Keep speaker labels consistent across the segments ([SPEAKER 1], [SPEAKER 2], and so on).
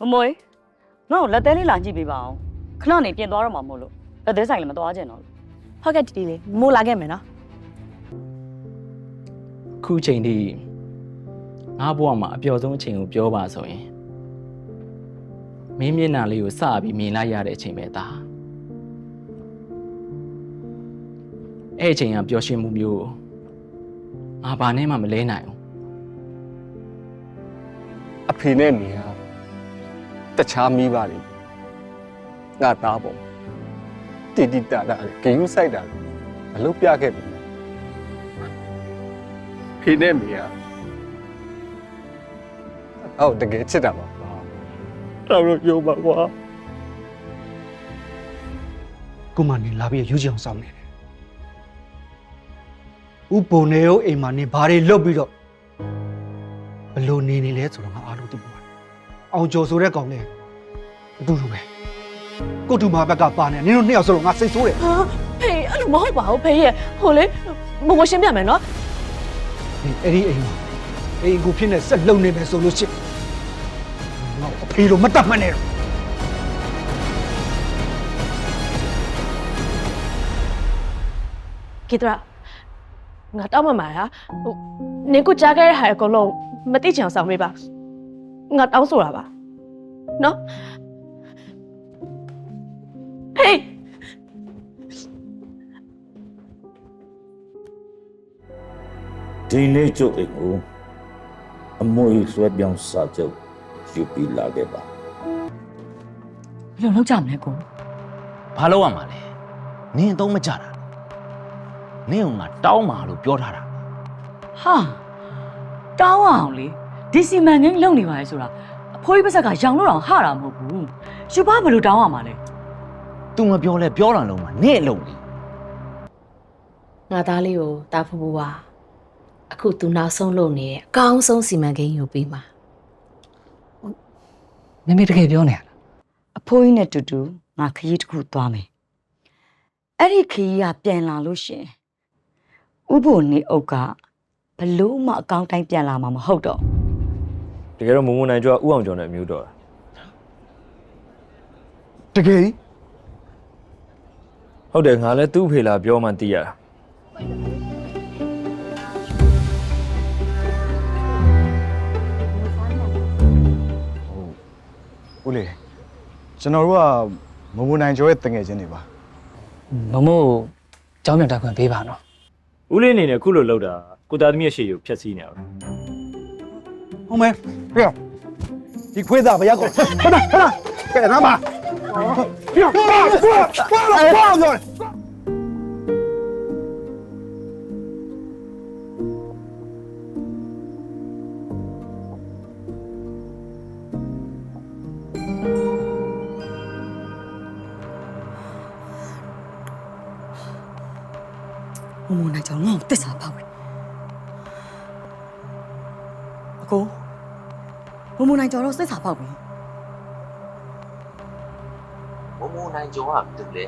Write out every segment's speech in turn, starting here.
[SPEAKER 1] မမွေငါ့ကိုလက်သေးလေးလာကြည့်ပေးပါအောင်ခဏနေပြင်သွားတော့မှာမို့လို့လက်သေးဆိုင်လည်းမသွားချင်တော့လို့
[SPEAKER 2] ဟုတ်ကဲ့တီတီလေးမိုးလာခဲ့မယ်နော်
[SPEAKER 3] ခုချိန်ထိငါဘဝမှာအပျော်ဆုံးအချိန်ကိုပြောပါဆိုရင်မင်းမျက်နှာလေးကိုစပြီးမြင်လိုက်ရတဲ့အချိန်ပဲဒါအဲ့အချိန်ကပျော်ရွှင်မှုမျိုးကိုငါဘာနဲ့မှမလဲနိုင်ဘူး
[SPEAKER 4] အဖေနဲ့မိဟာ တခြားမိပါလေငါသားပေါ့တိတိတတာလေဂိမ်းဆိုင်တာလေမလုပ်ပြခဲ့ဘူးဖေနဲ့မိဟာအော်တကယ်ချစ်တာပါတော်လို့ပြောပါကွာ
[SPEAKER 5] ကိုမနေလာပြီးယူချင်အောင်စောင့်နေတယ်ဥပုံနေရောအိမ်မှာနေဘာတွေလုပ်ပြီးတော့ဘလို့နေနေလဲဆိုတော့ငါအားလုံးသိပါတယ် အောင်ကျော်ဆိုတဲ့ကောင်လေးအတူတူပဲကိုတူမာဘက်ကပါနေနင်တို့နှစ်ယောက်စလုံးငါစိတ်ဆိုးတယ်
[SPEAKER 2] ဟာဖေးအဲ့လိုမဟုတ်ပါဘူးဖေးရဲ့ဟိုလေမမရှင်းပြမယ်နော်
[SPEAKER 5] ဒီအဲ့ဒီအိမ်မှာအိမ်ကိုဖြစ်နေဆက်လုံနေမယ်ဆိုလို့ရှိရင်ငါအဖေတို့မတတ်မှတ်နဲ့တော့
[SPEAKER 2] ကေတရာငါတောင်းမှမှာဟာဟိုနင်ကိုကြားခဲ့တဲ့ဟာအကုန်လုံးမသိချင်အောင်ဆောင်ပေးပါ ငါတောင်းဆိုတာပါနော်ဖေး
[SPEAKER 6] ဒီနေ့ကျုပ်အိမ်ကိုအမွေဆွဲပြောင်းစာချုပ်ယူပြီးလာခဲ့ပါ
[SPEAKER 1] ဘယ်လိုလုပ်ကြမလဲကို
[SPEAKER 7] ဘာလို့ရမှာလဲနင်းအသုံးမကြတာနင်းကငါတောင်းပါလို့ပြောထားတာ
[SPEAKER 1] ဟာတောင်းအောင်လေ ဒီစီမံကိန်းလုပ်နေပါလေဆိုတာအဖိုးကြီးပါဇက်ကရောင်လို့တော့ဟာတာမဟုတ်ဘူးယူပါဘယ်လိုတောင်းရမှာလဲ
[SPEAKER 7] तू မပြောလဲပြောတာလုံးမှာနင့်အလုံးလေ
[SPEAKER 8] ငါသားလေးကိုတာဖူဖူပါအခုသူနောက်ဆုံးလုပ်နေတဲ့အကောင်းဆုံးစီမံကိန်းယူပြီးမှာ
[SPEAKER 9] မမေတကယ်ပြောနေရလား
[SPEAKER 1] အဖိုးကြီးနဲ့တူတူငါခရီးတစ်ခုသွားမယ်အဲ့ဒီခရီးကပြန်လာလို့ရှရင်ဥပုနေအုပ်ကဘလို့မှအကောင့်တိုင်းပြန်လာမှာမဟုတ်တော့
[SPEAKER 10] တကယ်တော့မုံမုံနိုင်ကျော်ကဥအောင်ကျော်နဲ့အမျိုးတော်တာ
[SPEAKER 5] တကယ်ကြီး
[SPEAKER 10] ဟုတ်တယ်ငါလည်းသူ့ဖေလာပြောမှသိရတာ
[SPEAKER 4] ဦးလေးကျွန်တော်တို့ကမမနိုင်ကျော်ရဲ့တငယ်ချင်းတွေပါ
[SPEAKER 9] မမို့ကြောင်းပြန်တက်ခွင့်ပေးပါနော်
[SPEAKER 10] ဦးလေးအနေနဲ့ခုလိုလောက်တာကိုသားသမီးရဲ့ရှေ့ကိုဖျက်ဆီးနေတာပဲ
[SPEAKER 5] ဟုတ် မယ်ဟဲ့ဒီခွေးသားဘယ်ရောက်ကောခဏခဏကဲနားပါဟေ့ဘာဘာဘာဘာဘာ
[SPEAKER 1] မမနိုင်ကြောင်ငါ့ကိုတစ္ဆာဖောက်တယ်အကို မမနိုင်ကြောင်တော့တစ္ဆာဖောက်ပြီ
[SPEAKER 7] မမနိုင်ကျော်ကတူလေ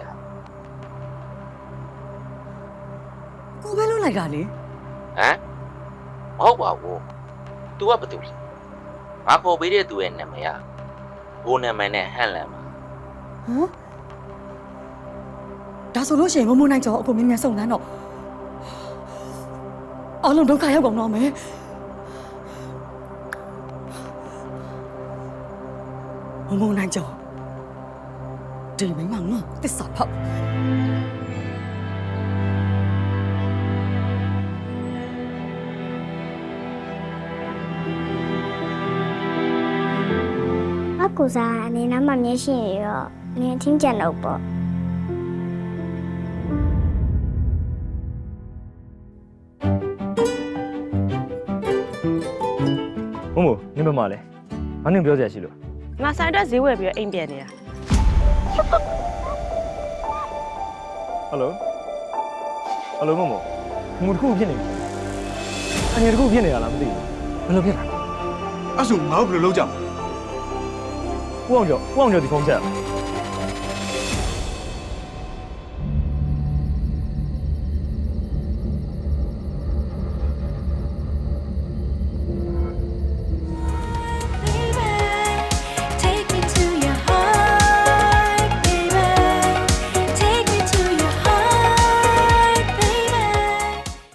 [SPEAKER 1] ကိုပဲလုံးလိုက်တာလေ
[SPEAKER 7] ဟမ်မဟုတ်ပါဘူး तू ကဘာတူလဲငါခေါ်ပေးတဲ့သူရဲ့နာမည်ကဘိုးနာမည်နဲ့ဟန်လန်ပါ
[SPEAKER 1] ဟမ်ဒါဆိုလို့ရှိရင်မမနိုင်ကြောင်အကိုမြင်မြန်ဆုံးလန်းတော့အလုံးဒုက္ခရောက်ကုန်တော့မယ် မမနိုင်ကြောင်ဒီမိမငါတစ္ဆာဖောက်
[SPEAKER 11] အကူစားအနေနဲ့မှမျက်ရှိရတော့ငင်းထင်းကြံတော့ပေါ့
[SPEAKER 10] မုံမုံနင်ဘယ်မှာလဲငါနင်ပြောစရာရှိလို့
[SPEAKER 2] ငါဆိုင်တက်ဈေးဝယ်ပြီးတော့အိမ်ပြန်နေတာ
[SPEAKER 10] ဟယ်လိုဟယ်လိုမုံမုံမူတစ်ခုဖြစ်နေပြီအငယ်တစ်ခုဖြစ်နေတာလားမသိဘူး
[SPEAKER 9] ဘယ်လိုဖြစ်တာလဲ
[SPEAKER 4] အဲ့ဆိုငါတို့ဘယ်လိုလုပ်ကြမလဲ
[SPEAKER 10] ဥအောင်ကျော်ဥအောင်ကျော်ဒီဖုန်းဆက်